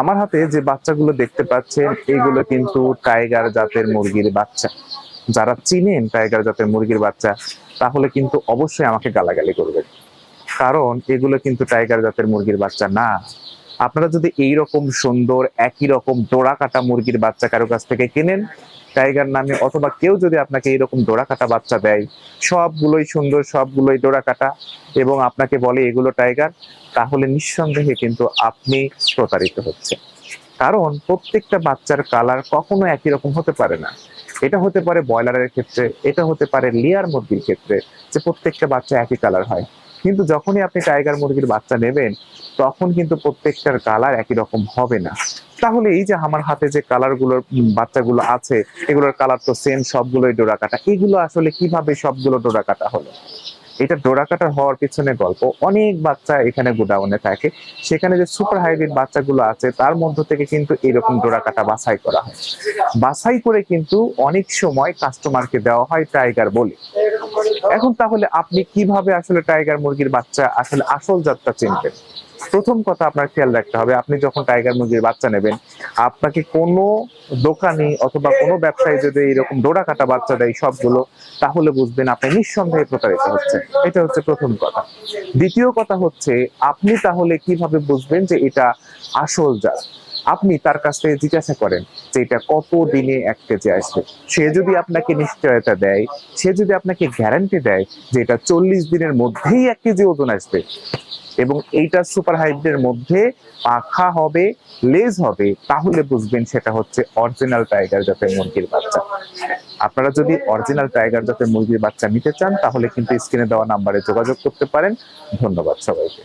আমার হাতে যে বাচ্চাগুলো দেখতে পাচ্ছেন, এগুলো কিন্তু টাইগার জাতের মুরগির বাচ্চা। যারা চিনেন টাইগার জাতের মুরগির বাচ্চা, তাহলে কিন্তু অবশ্যই আমাকে গালাগালি করবেন। কারণ এগুলো কিন্তু টাইগার জাতের মুরগির বাচ্চা না। আপনারা যদি এই রকম সুন্দর, একই রকম ডোরা কাটা মুরগির বাচ্চা কারও কাছ থেকে কেনেন, টাইগার নামে অথবা কেউ যদি আপনাকে এইরকম ডোরা কাটা বাচ্চা দেয়, সবগুলোই সুন্দর, সবগুলোই ডোরা কাটা এবং আপনাকে বলে এগুলো টাইগার, তাহলে নিঃসন্দেহে কিন্তু আপনি প্রতারিত হচ্ছে কারণ প্রত্যেকটা বাচ্চার কালার কখনো একই রকম হতে পারে না। এটা হতে পারে ব্রয়লারের ক্ষেত্রে, এটা হতে পারে লেয়ার মুরগির ক্ষেত্রে, যে প্রত্যেকটা বাচ্চা একই কালার হয়। কিন্তু যখনই আপনি টাইগার মুরগির বাচ্চা নেবেন তখন কিন্তু প্রত্যেকটার কালার একই রকম হবে না। তাহলে এই যে আমার হাতে যে কালারগুলোর বাচ্চাগুলো আছে, এগুলোর কালার তো সেম সবগুলোই ডোরা কাটা এগুলো আসলে কীভাবে সবগুলো ডোরা কাটা হলো? এটা ডোরা কাটা হওয়ার পিছনে গল্প। অনেক বাচ্চা এখানে গোডাউনে থাকে। সেখানে যে সুপার হাইব্রিড বাচ্চাগুলো আছে, তার মধ্য থেকে কিন্তু এরকম ডোরা কাটা বাছাই করা হয়। বাছাই করে কিন্তু অনেক সময় কাস্টমারকে দেওয়া হয় টাইগার বলে। এখন তাহলে আপনি কীভাবে আসলে টাইগার মুরগির বাচ্চা, আসলে আসল জাতটা চিনবেন? প্রথম কথা আপনার খেয়াল রাখতে হবে, আপনি যখন টাইগার মুরগির বাচ্চা নেবেন, আপনাকে কোনো দোকানি অথবা কোনো ব্যবসায়ী যদি এরকম ডোরা কাটা বাচ্চা দেয় সবগুলো, তাহলে বুঝবেন আপনি নিঃসন্দেহে প্রতারিত হচ্ছে এটা হচ্ছে প্রথম কথা। দ্বিতীয় কথা হচ্ছে, আপনি তাহলে কীভাবে বুঝবেন যে এটা আসল জাত? আপনি তার কাছ থেকে জিজ্ঞাসা করেন যে এটা কত দিনে এক কেজি আসবে। সে যদি আপনাকে নিশ্চয়তা দেয়, সে যদি আপনাকে গ্যারান্টি দেয় যে এটা চল্লিশ দিনের মধ্যেই এক কেজি ওজন আসবে এবং এইটা সুপার হাইব্রিডের মধ্যে পাখা হবে, লেজ হবে, তাহলে বুঝবেন সেটা হচ্ছে অরিজিনাল টাইগার জাতের মুরগির বাচ্চা। আপনারা যদি অরিজিনাল টাইগার জাতের মুরগির বাচ্চা নিতে চান, তাহলে কিন্তু স্ক্রিনে দেওয়া নাম্বারে যোগাযোগ করতে পারেন। ধন্যবাদ সবাইকে।